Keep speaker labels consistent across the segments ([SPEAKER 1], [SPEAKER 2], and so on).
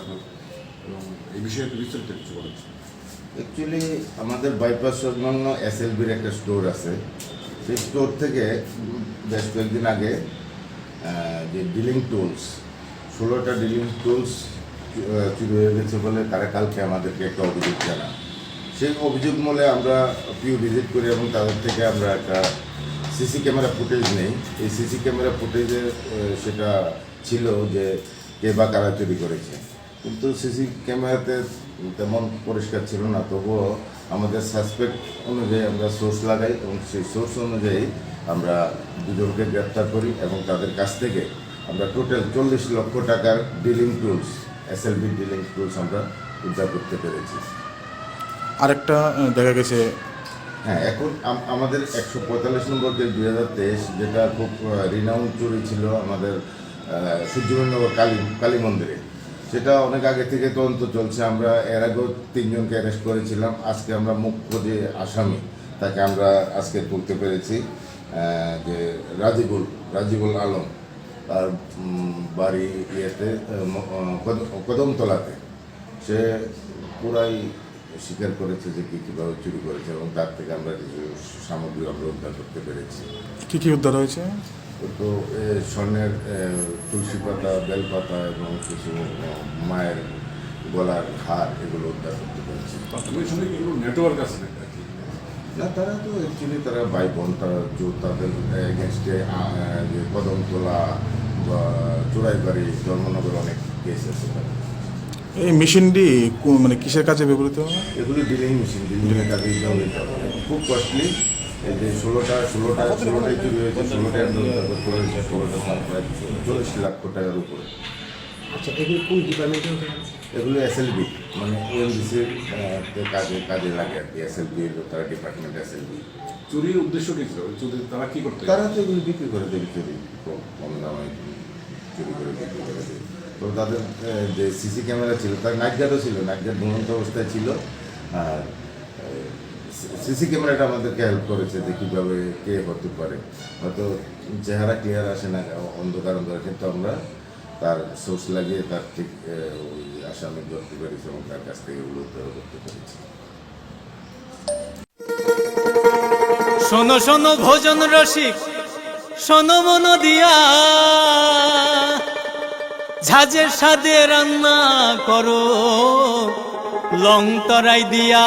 [SPEAKER 1] আপনার, এবং এই বিষয়ে একটু বিস্তারিত কিছু বলেন।
[SPEAKER 2] অ্যাকচুয়ালি আমাদের বাইপাস সংলগ্ন এসএলবির একটা স্টোর আছে। সেই স্টোর থেকে বেশ কয়েকদিন আগে যে ডিলিং টুলস ষোলোটা ডিলিং টুলস চুরি হয়ে গেছে বলে তারা কালকে আমাদেরকে একটা অভিযোগ জানা সেই অভিযোগ মূলে আমরা পিউ ভিজিট করি এবং তাদের থেকে আমরা একটা সিসি ক্যামেরা ফুটেজ নেই। এই সিসি ক্যামেরা ফুটেজে সেটা ছিল যে কে বা কারা চুরি করেছে। কিন্তু সিসি ক্যামেরাতে তেমন পরিষ্কার ছিল না তবুও আমাদের সাসপেক্ট অনুযায়ী আমরা সোর্স লাগাই এবং সেই সোর্স অনুযায়ী আমরা দুজনকে গ্রেপ্তার করি এবং তাদের কাছ থেকে আমরা টোটাল চল্লিশ লক্ষ টাকার drilling tools SLB drilling tools আমরা উদ্ধার করতে পেরেছি।
[SPEAKER 3] আরেকটা দেখা গেছে।
[SPEAKER 2] হ্যাঁ এখন আমাদের একশো পঁয়তাল্লিশ নম্বর যে দুই হাজার তেইশ যেটা খুব রিনাউন্ড চুরি ছিল আমাদের সূর্যমনগর কালী কালী মন্দিরে। সেটা অনেক আগে থেকে তদন্ত চলছে, আমরা এর আগেও তিনজনকে অ্যারেস্ট করেছিলাম, আজকে আমরা মুখ্য যে আসামি তাকে আমরা আজকে তুলতে পেরেছি যে রাজিবুল রাজিবুল আলম, তার বাড়ি ইয়েতে কদমতলাতে। সে পুরাই স্বীকার করেছে যে কী কীভাবে চুরি করেছে এবং তার থেকে আমরা কিছু সামগ্রী আমরা উদ্ধার করতে পেরেছি।
[SPEAKER 3] কি কি উদ্ধার হয়েছে?
[SPEAKER 2] তো এ, স্বর্ণের তুলসী পাতা বেলপাতা এবং কিছু মায়ের গলার হার এগুলো উদ্ধার করতে পেরেছি।
[SPEAKER 1] এগুলো নেটওয়ার্ক আছে?
[SPEAKER 2] না তারা তো অ্যাকচুয়ালি তারা ভাই বোন তারা যে তাদের এগেনস্টে যে কদম তোলা বা চোরাইবাড়ি ধর্মনগর অনেক কেস আছে
[SPEAKER 3] এই মেশিনটি মানে কিসের কাজে ব্যবহৃত হয়?
[SPEAKER 2] এগুলি ডিলিং মেশিন ডিলিংয়ের কাজে ব্যবহৃত খুব কস্টলি যে ষোলোটা ষোলোটা ষোলোটাই চুরি হয়েছে ষোলোটা করেছে ষোলোটা দাম প্রায় চল্লিশ লাখ টাকার উপরে।
[SPEAKER 4] আচ্ছা এগুলো কোন ডিপার্টমেন্টে হতে
[SPEAKER 2] এগুলো এসএলবি মানে কাজে কাজে লাগে আর কি এসএলবি তারা ডিপার্টমেন্ট এসএলবি
[SPEAKER 1] চুরির উদ্দেশ্য কি ছিল? চুরি তারা কি করতে?
[SPEAKER 2] তারা তো এগুলো বিক্রি করে দেবে চুরি কম কম দামে চুরি করে বিক্রি করে দেবে তো তাদের যে সিসি ক্যামেরা ছিল তার নাইট গার্ডও ছিল নাইট গার্ড ঘুমন্ত অবস্থায় ছিল আর সিসি ক্যামেরাটা আমাদেরকে হেল্প করেছে যে কীভাবে কে হতে পারে। হয়তো চেহারা ক্লিয়ার আসে না, অন্ধকার অন্ধকার, কিন্তু আমরা তার সোর্স লাগিয়ে তার ঠিক ওই আসামি ধরতে পেরেছি এবং তার কাছ থেকে এগুলো উদ্ধার করতে পেরেছি।
[SPEAKER 5] শোনো শোনো ভোজন রসিক, শোনো মন দিয়া। ঝাঁঝের সাদে রান্না করো, লং তরাই দিয়া।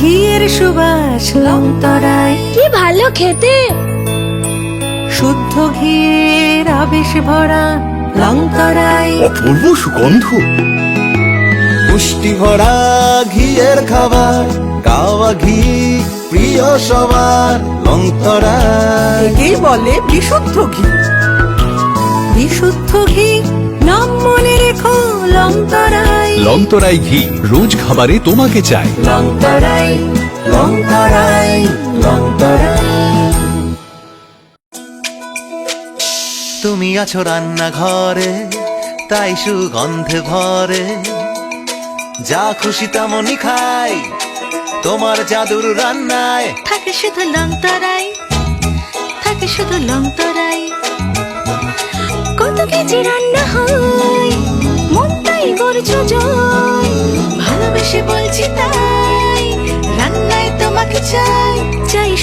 [SPEAKER 6] ঘিয়ের সুবাস লংতরায়
[SPEAKER 7] কি ভালো খেতে।
[SPEAKER 6] শুদ্ধ ঘিয়ের আবেশ ভরা লংতরায়
[SPEAKER 8] অপূর্ব সুগন্ধ।
[SPEAKER 9] পুষ্টি ভরা ঘিয়ের খাবার গাওয়া ঘি প্রিয় সবার লংতরা
[SPEAKER 6] একেই বলে বিশুদ্ধ ঘি। বিশুদ্ধ ঘি নাম মনে রেখো লংতরায়
[SPEAKER 8] লং তরাই ঘি রোজ খাবারে তোমাকে চাই।
[SPEAKER 9] তুমি আছো রান্নাঘরে তাই সুগন্ধে ভরে। যা খুশি তেমনই খাই তোমার জাদুর রান্নায়।
[SPEAKER 6] থাকে শুধু লংতরাই থাকে শুধু লংতরাই কত কেজি রান্না হয়?